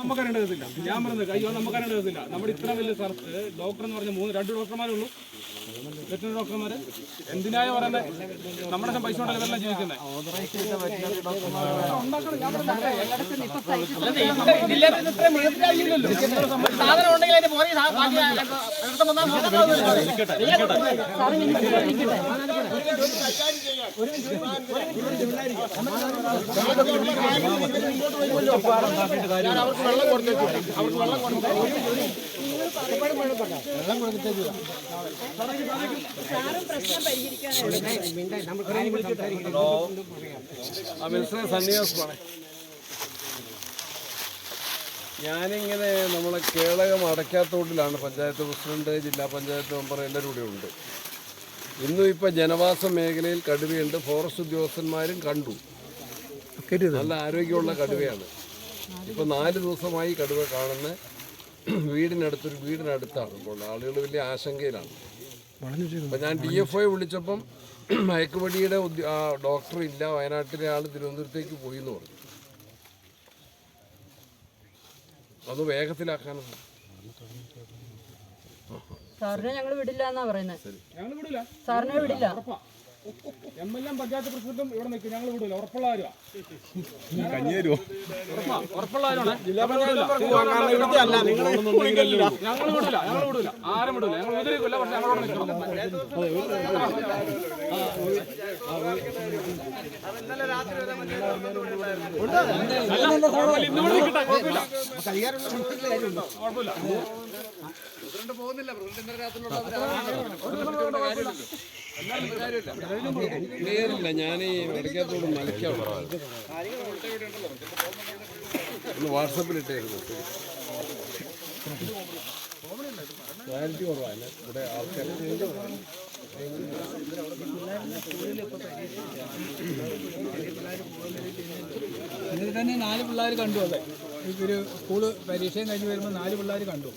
നമുക്ക് അറിയേണ്ടതില്ല ഞാൻ പറഞ്ഞത് അയ്യോ നമുക്ക് അറിയേണ്ടതില്ല നമ്മുടെ ഇത്ര വലിയ സ്ഥലത്ത് ഡോക്ടർ എന്ന് പറഞ്ഞ മൂന്ന് രണ്ട് ഡോക്ടർമാരേ ഉള്ളൂ. വെറ്റിനറി ഡോക്ടർമാര് എന്തിനായ പറയുന്നത് നമ്മുടെ പൈസ കൊണ്ടല്ല ഇവരെല്ലാം ജീവിക്കുന്നത് ആ മിനിസ്റ്ററെ സന്യാസമാണ് ഞാനിങ്ങനെ നമ്മളെ കേളകം അടയ്ക്കാത്തോട്ടിലാണ് പഞ്ചായത്ത് പ്രസിഡന്റ് ജില്ലാ പഞ്ചായത്ത് മെമ്പർ എല്ലാവരും കൂടെ ഉണ്ട്. ഇന്നും ഇപ്പോൾ ജനവാസ മേഖലയിൽ കടുവയുണ്ട്. ഫോറസ്റ്റ് ഉദ്യോഗസ്ഥന്മാരും കണ്ടു. നല്ല ആരോഗ്യമുള്ള കടുവയാണ്. ഇപ്പോൾ നാല് ദിവസമായി കടുവ കാണുന്ന വീടിനടുത്തൊരു വീടിനടുത്താണ്. ഇപ്പോൾ ആളുകൾ വലിയ ആശങ്കയിലാണ്. അപ്പം ഞാൻ ഡി എഫ് ഐ വിളിച്ചപ്പം മയക്കുപടിയുടെ ഡോക്ടർ ഇല്ല. വയനാട്ടിലെ ആൾ തിരുവനന്തപുരത്തേക്ക് പോയി എന്ന് പറഞ്ഞു. അത് വേഗത്തിലാക്കാനാണ്. സാറിനെ ഞങ്ങൾ വിടില്ല എന്നാ പറയുന്നത് സാറിനെ വിടില്ല. എം എൽ എം പഞ്ചായത്ത് പ്രസിഡന്റും ഇവിടെ നിൽക്കും ഞങ്ങൾ വിടില്ല ഉറപ്പുള്ള ഞങ്ങൾ വിടില്ല ഞങ്ങൾ വിടില്ല ആരും വിടില്ല ഞങ്ങൾ ഉപദ്രവിക്കില്ല പക്ഷെ ഞങ്ങളോട് നിൽക്കണം ഇന്നുകൂടെ നിൽക്കട്ടെ കുഴപ്പമില്ല കുഴപ്പമില്ല നേരില്ല ഞാൻ ഈ മെഡിക്കത്തോട് മലയ്ക്കാണ് ഒന്ന് ക്ലാരിറ്റി കുറവാണ്. ഇവിടെ ആൾക്കാർ ഇതിൽ തന്നെ നാല് പിള്ളേർ കണ്ടു അതെ ഒരു സ്കൂൾ പരീക്ഷയും കഴിഞ്ഞ് വരുമ്പോൾ നാല് പിള്ളേർ കണ്ടു.